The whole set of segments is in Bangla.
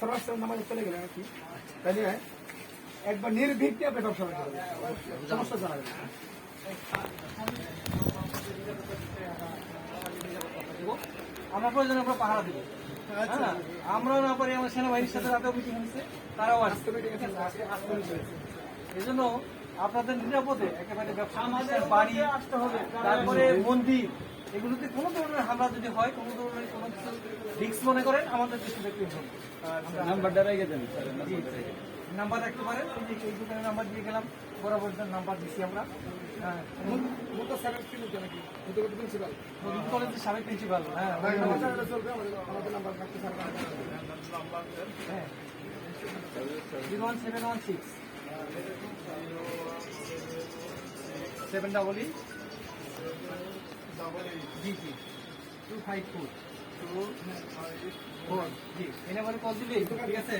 সার্ভার নামাজ চলে গেলেন আর কি। তাহলে একবার আপনি ব্যবসা করতে পারবেন। সমস্যা আমরা প্রয়োজনে আমরা পাহারা দিব। হ্যাঁ আমরাও না পারি আমার সেনাবাহিনীর সাথে রাতেও মিটিং হয়েছে তারাও আসছে এই জন্য আপনাদের নিরাপদে একেবারে ব্যবসা আমাদের বাড়ি আসতে হবে। তারপরে মন্দির এগুলোতে কোনো ধরনের হামলা যদি হয় কোনো ধরনের কোনো কিছু রিস্ক মনে করেন আমাদের দেশে দেখতে নাম্বার দ্বারাই গেছেন নাম্বার রাখতে পারেন। এই যে এই দোকানের নাম্বার দিয়ে গেলাম বরাবর নাম্বার দিচ্ছি আমরা। হ্যাঁ কলেজের সাবেক প্রিন্সিপাল হ্যাঁ। চলবে আমাদের আমাদের নাম্বার রাখতে হ্যাঁ। Zero one seven one six seven double eight জি জি। Two five four two four জি। এই নাম্বারে কল দিবি ঠিক আছে?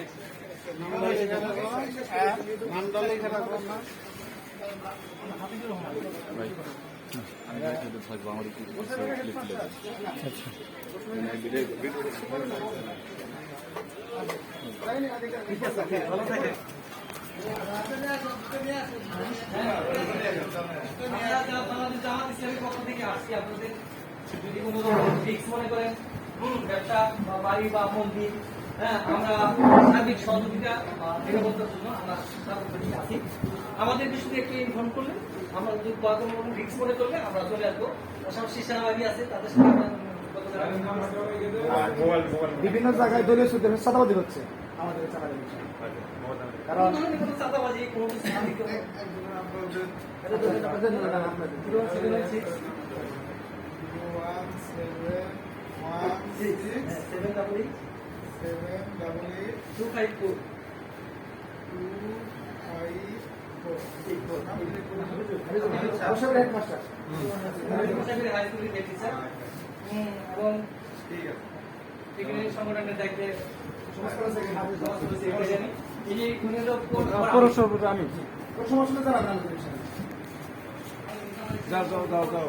হাফিজুর রহমান। আমি একসাথে থাকব আমার একটু ক্লিপ ঠিক আছে ভালো থাকেন আমরা যা বাংলাদেশ জামাত ইসলামীর পক্ষ থেকে আসছি আপনাদের যদি কোনো রিস্ক মনে করেন ব্যবসা বা বাড়ি বা মন্দির হ্যাঁ আমরা সার্বিক সহযোগিতা বা নিরাপত্তার জন্য আমরা সার্বক্ষণিক আছি আমাদেরকে শুধু একটু ইনফর্ম করলে আমরা যদি বা কোনো রকম রিস্ক মনে করলে আমরা চলে আসব পাশাপাশি সেনাবাহিনী আছে তাদের সাথে বিভিন্ন জায়গায় দলীয় সূত্রে সাদাবাদি হচ্ছে আমাদের কারণ চাঁদাবাজি, কোনো কিছু না দিতে হবে। Zero one seven one six, হ্যাঁ, seven double eight, two five four, eight four। Headmaster high স্কুলের head teacher, হুম, এবং এখানে সংগঠনের দায়িত্বে সমস্ত secretary। ইনি খুনের ওপর- আমি সমস্যা। যাও যাও যাও যাও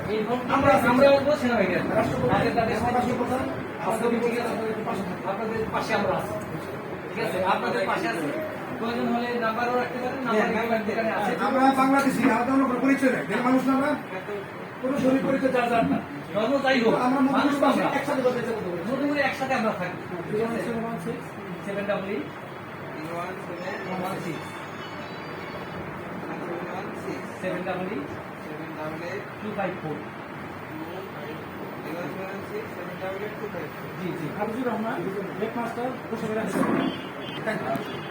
আমরা আমরা আসব সেনাবাহিনী তাদের তাদের আপনাদের পাশে আমরা আছি। ঠিক আছে? আপনাদের পাশে আছি। প্রয়োজন হলে নাম্বারও রাখতে পারেন নাম্বার আছে। আমরা বাংলাদেশি আমাদের কোনো পরিচয় নেই। মানুষ না আমরা? কোনো শরীর পরিচয় যার যার না। ধর্ম যাই হোক আমরা মানুষ আমরা। একসাথে বলি। মোটামুটি একসাথে আমরা থাকি। Seven double eight. One six seven double eight. Two five four G G. Hafizur Rahman thank you